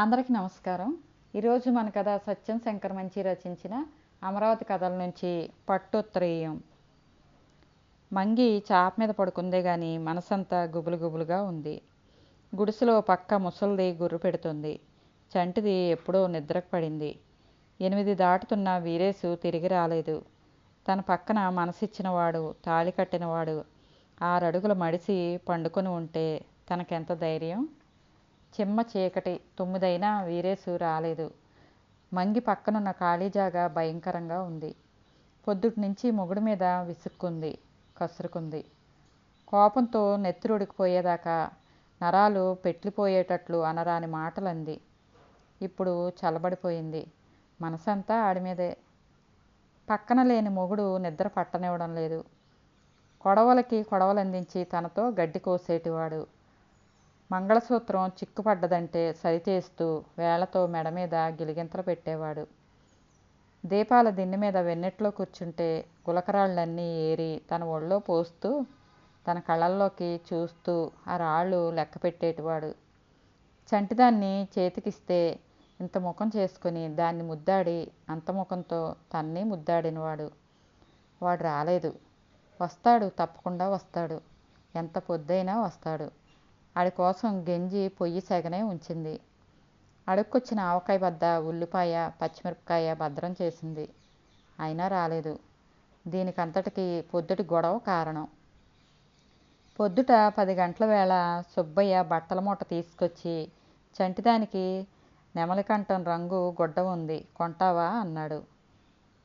అందరికీ నమస్కారం. ఈరోజు మన కథ సత్యం శంకర్ మంచి రచించిన అమరావతి కథల నుంచి పట్టుత్రేయం మంగి చాప మీద పడుకుందే గాని మనసంతా గుబులు గుబులుగా ఉంది. గుడిసెలో పక్క ముసలిది గుర్రు పెడుతుంది. చంటిది ఎప్పుడో నిద్రకు పడింది. ఎనిమిది దాటుతున్న వీరేసు తిరిగి రాలేదు. తన పక్కన మనసిచ్చినవాడు తాళి కట్టినవాడు ఆరడుగుల మడిసి పండుకొని ఉంటే తనకెంత ధైర్యం? చిమ్మ చీకటి తొమ్మిదైనా వీరేసు రాలేదు. మంగి పక్కనున్న ఖాళీ జాగా భయంకరంగా ఉంది. పొద్దుటి నుంచి మొగుడు మీద విసుక్కుంది కసురుకుంది. కోపంతో నెత్తురుడికిపోయేదాకా నరాలు పెట్లిపోయేటట్లు అనరాని మాటలంది. ఇప్పుడు చల్లబడిపోయింది. మనసంతా ఆడి మీదే. పక్కన లేని మొగుడు నిద్ర పట్టనివ్వడం లేదు. కొడవలకి కొడవలందించి తనతో గడ్డి కోసేటివాడు. మంగళసూత్రం చిక్కుపడ్డదంటే సరిచేస్తూ వేలతో మెడ మీద గిలిగింతలు పెట్టేవాడు. దీపాల దిన్నె మీద వెన్నెట్లో కూర్చుంటే గులకరాళ్ళన్నీ ఏరి తన ఒళ్ళో పోస్తూ తన కళ్ళల్లోకి చూస్తూ ఆ రాళ్ళు లెక్క పెట్టేటివాడు చంటిదాన్ని చేతికిస్తే ఇంత ముఖం చేసుకుని దాన్ని ముద్దాడి అంత ముఖంతో తన్ని ముద్దాడినవాడు. వాడు రాలేదు. వస్తాడు తప్పకుండా వస్తాడు. ఎంత పొద్దైనా వస్తాడు. ఆడి కోసం గెంజి పొయ్యి సెగనే ఉంచింది. అడుక్కొచ్చిన ఆవకాయ బద్ద ఉల్లిపాయ పచ్చిమిరపకాయ భద్రం చేసింది. అయినా రాలేదు. దీనికంతటికి పొద్దుటి గొడవ కారణం. పొద్దుట పది గంటల వేళ సుబ్బయ్య బట్టల మూట తీసుకొచ్చి చంటిదానికి నెమలికంఠం రంగు గుడ్డ ఉంది కొంటావా అన్నాడు.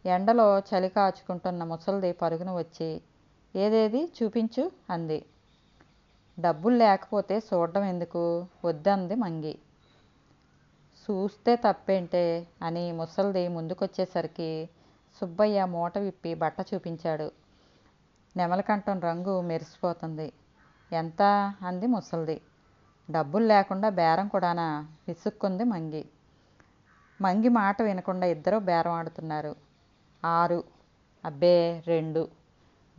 ఎండలో చలి కాచుకుంటున్న ముసలిది పరుగున వచ్చి ఏదేది? చూపించు అంది. డబ్బులు లేకపోతే చూడడం ఎందుకు? వద్దంది మంగి. చూస్తే తప్పేంటే? అని ముసలిది ముందుకొచ్చేసరికి సుబ్బయ్య మూట విప్పి బట్ట చూపించాడు. నెమలకంఠం రంగు మెరిసిపోతుంది. ఎంత అంది ముసలిది. డబ్బులు లేకుండా బేరం కూడానా విసుక్కుంది మంగి. మంగి మాట వినకుండా ఇద్దరు బేరం ఆడుతున్నారు. ఆరు. అబ్బే రెండు.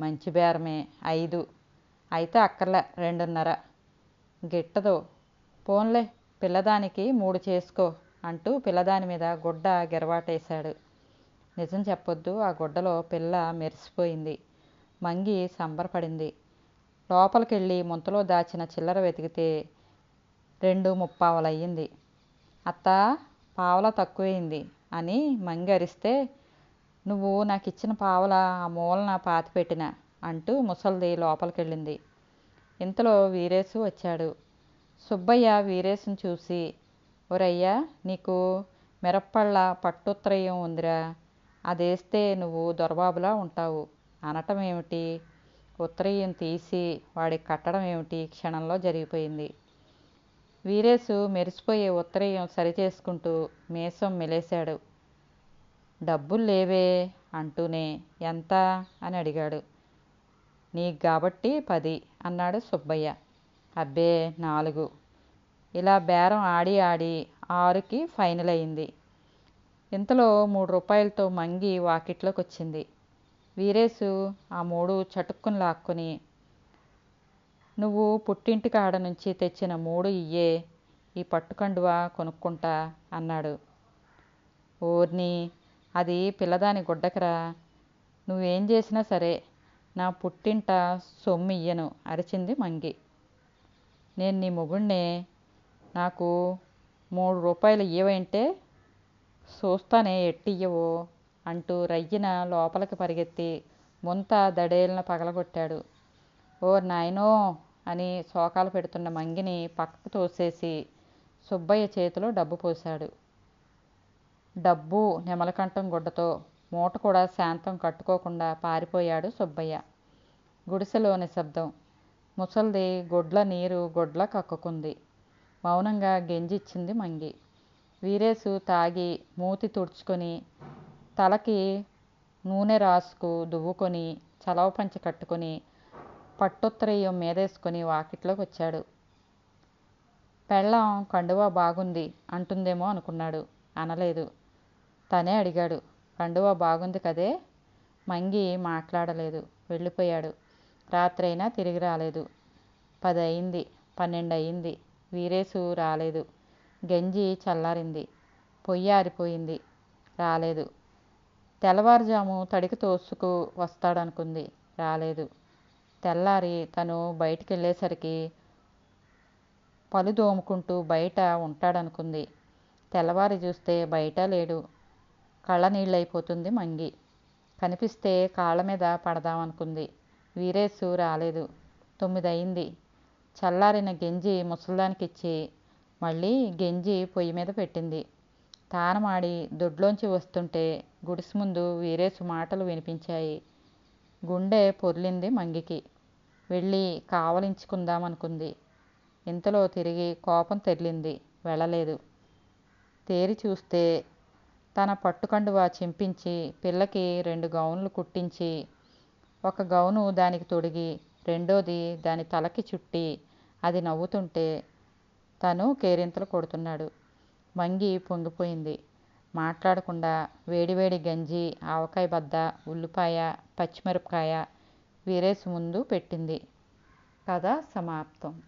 మంచి బేరమే. ఐదు. అయితే అక్కర్లే రెండున్నర. గిట్టదు. పోన్లే పిల్లదానికి మూడు చేసుకో అంటూ పిల్లదాని మీద గుడ్డ గిరవాటేశాడు. నిజం చెప్పొద్దు ఆ గుడ్డలో పిల్ల మెరిసిపోయింది. మంగి సంబరపడింది. లోపలికెళ్ళి ముంతలో దాచిన చిల్లర వెతికితే రెండు ముప్పావలయ్యింది. అత్త పావల తక్కువైంది అని మంగి అరిస్తే నువ్వు నాకు ఇచ్చిన పావల ఆ మూలన పాతిపెట్టిన. అంటూ ముసలిది లోపలికెళ్ళింది. ఇంతలో వీరేసు వచ్చాడు. సుబ్బయ్య వీరేసుని చూసి ఒరయ్యా నీకు మిరప్పళ్ళ పట్టుత్రయం ఉందిరా. అదేస్తే నువ్వు దొరబాబులా ఉంటావు. అనటం ఏమిటి? ఉత్తరయం తీసి వాడికి కట్టడం ఏమిటి క్షణంలో జరిగిపోయింది. వీరేసు మెరిసిపోయే ఉత్తరయం సరిచేసుకుంటూ మీసం మెలేశాడు. డబ్బులు లేవే అంటూనే ఎంత అని అడిగాడు. నీకు కాబట్టి పది అన్నాడు సుబ్బయ్య. అబ్బే నాలుగు. ఇలా బేరం ఆడి ఆడి ఆరుకి ఫైనల్ అయింది. ఇంతలో మూడు రూపాయలతో మంగి వాకిట్లోకి వచ్చింది వీరేసు ఆ మూడు చటుక్కుని లాక్కుని నువ్వు పుట్టింటి కాడ నుంచి తెచ్చిన మూడు ఇయ్యే ఈ పట్టుకండువా కొనుక్కుంటా అన్నాడు. ఓర్ని అది పిల్లదాని గుడ్డకరా. నువ్వేం చేసినా సరే నా పుట్టింట సొమ్మియ్యను అరిచింది మంగి. నేను నీ మొగుణ్ణే నాకు మూడు రూపాయలు ఇయ్యవంటే చూస్తానే ఎట్టియ్యవో అంటూ రయ్యిన లోపలికి పరిగెత్తి ముంత దడేలను పగలగొట్టాడు. ఓ నాయనో అని శోకాలు పెడుతున్న మంగిని పక్కకు తోసేసి సుబ్బయ్య చేతిలో డబ్బు పోశాడు. డబ్బు నెమలకంఠం గుడ్డతో మూట కూడా శాంతం కట్టుకోకుండా పారిపోయాడు సుబ్బయ్య. గుడిసెలో నిశ్శబ్దం ముసల్ది గొడ్ల నీరు గొడ్ల కక్కుకుంది. మౌనంగా గెంజిచ్చింది మంగి. వీరేసు తాగి మూతి తుడుచుకొని తలకి నూనె రాసుకు దువ్వుకొని చలవ పంచి కట్టుకొని పట్టుత్తరయ్యం మీదేసుకొని వాకిట్లోకి వచ్చాడు పెళ్ళం కండువా బాగుంది అంటుందేమో అనుకున్నాడు. అనలేదు. తనే అడిగాడు. రెండవ బాగుంది కదే? మంగి మాట్లాడలేదు. వెళ్ళిపోయాడు. రాత్రైనా తిరిగి రాలేదు. పది అయింది పన్నెండు అయింది వీరేసు రాలేదు. గంజి చల్లారింది. పొయ్యి ఆరిపోయింది. రాలేదు. తెల్లవారుజాము తడికి తోసుకు వస్తాడనుకుంది. రాలేదు. తెల్లారి తను బయటికి వెళ్ళేసరికి పలు దోముకుంటూ బయట ఉంటాడనుకుంది. తెల్లవారి చూస్తే బయట లేడు. కళ్ళ నీళ్ళైపోతుంది మంగి. కనిపిస్తే కాళ్ళ మీద పడదామనుకుంది. వీరేసు రాలేదు. తొమ్మిది అయింది చల్లారిన గెంజి ముసలిదానికి ఇచ్చి మళ్ళీ గెంజి పొయ్యి మీద పెట్టింది. తానమాడి దొడ్లోంచి వస్తుంటే గుడిసి ముందు వీరేసు మాటలు వినిపించాయి. గుండె పొర్లింది మంగికి. వెళ్ళి కావలించుకుందామనుకుంది. ఇంతలో తిరిగి కోపం తెరిలింది. వెళ్ళలేదు. తేరి చూస్తే తన పట్టుకండువా చింపించి పిల్లకి రెండు గౌన్లు కుట్టించి ఒక గౌను దానికి తొడిగి రెండోది దాని తలకి చుట్టి అది నవ్వుతుంటే తను కేరింతలు కొడుతున్నాడు. మంగి పొంగిపోయింది. మాట్లాడకుండా వేడివేడి గంజి ఆవకాయ బద్ద ఉల్లిపాయ పచ్చిమిరపకాయ వీరేసి ముందు పెట్టింది. కథ సమాప్తం.